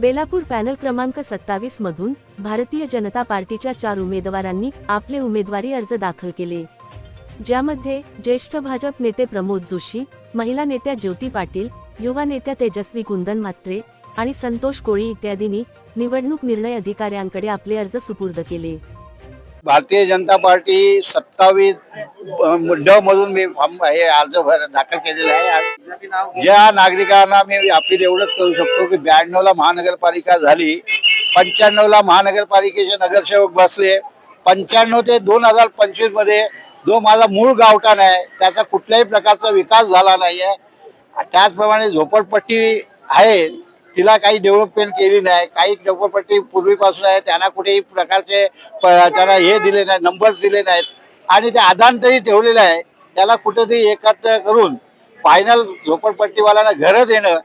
Belapur panel क्रमांक सत्तावीस मधून भारतीय जनता पार्टीच्या चार उमेदवारांनी आपले उमेदवारी अर्ज दाखल केले. ज्यामध्ये ज्येष्ठ भाजप नेते प्रमोद जोशी महिला नेत्या ज्योती पाटील युवा नेत्या तेजस्वी कुंदन म्हात्रे आणि संतोष कोळी इत्यादींनी निवडणूक निर्णय अधिकाऱ्यांकडे आपले अर्ज सुपूर्द केले. भारतीय जनता पार्टी सत्तावीस ड मधून मी हे अर्ज भर- दाखल केलेला आहे. ज्या नागरिकांना मी अपील एवढंच करू शकतो की ब्याण्णव ला महानगरपालिका झाली पंच्याण्णव ला महानगरपालिकेचे नगरसेवक बसले पंच्याण्णव ते दोन हजार पंचवीसमध्ये जो माझा मूळ गावठाण आहे त्याचा कुठल्याही प्रकारचा विकास झाला नाहीये. त्याचप्रमाणे झोपडपट्टी आहे तिला काही डेव्हलपमेंट केली नाही काही झोपडपट्टी पूर्वीपासून आहे त्यांना कुठेही प्रकारचे त्यांना हे दिले नाही नंबर दिले नाहीत. आणि ते आदान तरी ठेवलेलं आहे त्याला कुठेतरी एकत्र करून फायनल झोपडपट्टीवाल्यांना घरं देणं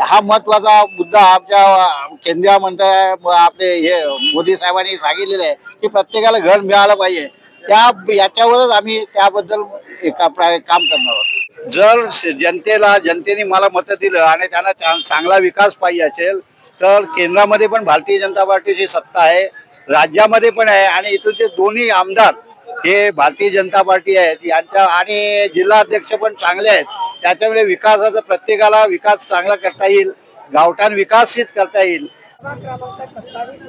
हा महत्त्वाचा मुद्दा आमच्या केंद्रीय मंत्र आपले हे मोदी साहेबांनी सांगितलेलं आहे की प्रत्येकाला घर मिळालं पाहिजे. त्या याच्यावरच आम्ही त्याबद्दल एका काम करणार आहोत. जर जनतेला जनतेने मला मतं दिलं आणि त्यांना चांगला विकास पाहिजे असेल तर केंद्रामध्ये पण भारतीय जनता पार्टीची सत्ता आहे राज्यामध्ये पण आहे आणि इथूनचे दोन्ही आमदार हे भारतीय जनता पार्टी आहेत यांच्या आणि जिल्हाध्यक्ष पण चांगले आहेत त्याच्यामुळे विकासाचा प्रत्येकाला विकास चांगला करता येईल गावठाण विकसित करता येईल. क्रमांक सत्तावीस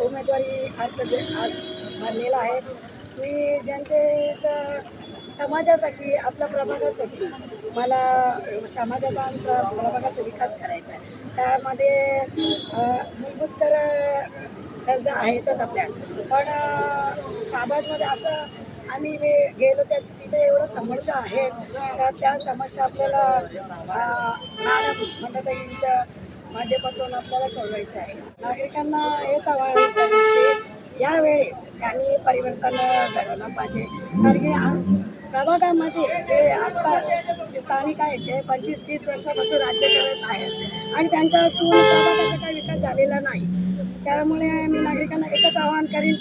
उमेदवारी अर्ज आज भरलेला आहे मी समाजासाठी आपल्या प्रभागासाठी मला समाजाचा आणि प्रभागाचा विकास करायचा आहे. त्यामध्ये मूलभूत तर गरजा आहेतच आपल्या. पण समाजमध्ये असं आम्ही वे- गेलो त्या तिथे एवढं समस्या आहेत. तर त्या समस्या आपल्याला म्हणतात यांच्या माध्यमातून आपल्याला सोडवायचं आहे. नागरिकांना हेच आवाहन यावेळेस त्यांनी परिवर्तन घडवलं पाहिजे. कारण की आम- प्रभागामध्ये जे आत्ता जे स्थानिक आहेत ते पंचवीस तीस वर्षापासून राज्य करत आहेत. आणि त्यांचा प्रभागाचा काही विकास झालेला नाही. त्यामुळे मी नागरिकांना एकच आवाहन करीन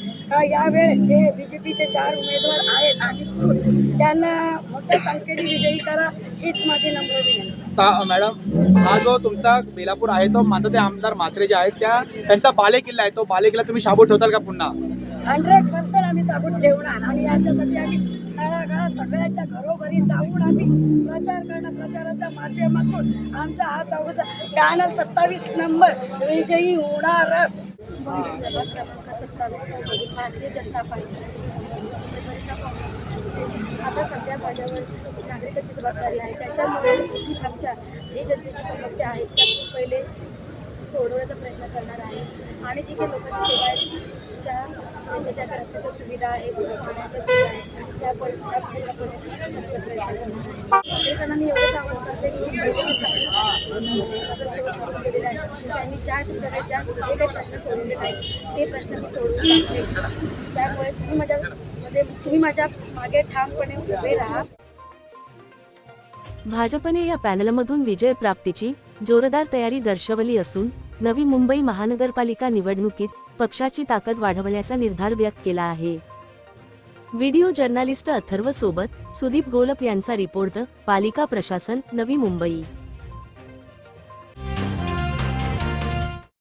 यावेळेस जे बी जे पीचे चार उमेदवार आहेत अधिकृत त्यांना मोठ्या संख्येने विजयी करा हीच माझी नम्र विनंती. मॅडम हा जो तुमचा बेलापूर आहे तो माझं ते आमदार म्हात्रे जे आहेत. त्या त्यांचा बालेकिल्ला आहे तो बालेकिल्ला तुम्ही शाबूत ठेवताल का पुन्हा? हंड्रेड पर्सेंट आम्ही ताबूत ठेवणार आणि याच्यासाठी आम्ही तळागाळात सगळ्यांच्या घरोघरी जाऊन आम्ही प्रचार करणं प्रचाराच्या माध्यमातून आमचा हा चौदा पॅनल सत्तावीस नंबर. विजयी होणारच. क्रमांक सत्तावीस भारतीय जनता पार्टी आता सध्या माझ्यावर नागरिकांची जबाबदारी आहे. त्याच्यामुळे आमच्या जी जनतेची समस्या आहेत त्या पहिले सोडवण्याचा प्रयत्न करणार आहे. आणि जी काही लोकांची सेवा आहे त्या त्यांच्या ज्या काही रस्त्याच्या सुविधा आहे पाण्याच्या सुविधा आहेत त्या पण त्या करण्याचा प्रयत्न करणार आहे. नागरिकांना मी एवढंच आवाहन करते की त्यांनी ज्या तुमच्याकडे ज्या जे काही प्रश्न सोडवले आहेत ते प्रश्न मी सोडवून त्यामुळे तुम्ही माझ्या म्हणजे तुम्ही माझ्या मागे ठामपणे उभे राहा. भाजपने या पॅनलमधून विजय प्राप्तीची जोरदार तयारी दर्शवली असून नवी मुंबई महानगरपालिका निवडणुकीत पक्षाची ताकद वाढवण्याचा निर्धार व्यक्त केला आहे. व्हिडिओ जर्नालिस्ट अथर्व सोबत सुदीप गोलप यांचा रिपोर्ट पालिका प्रशासन नवी मुंबई.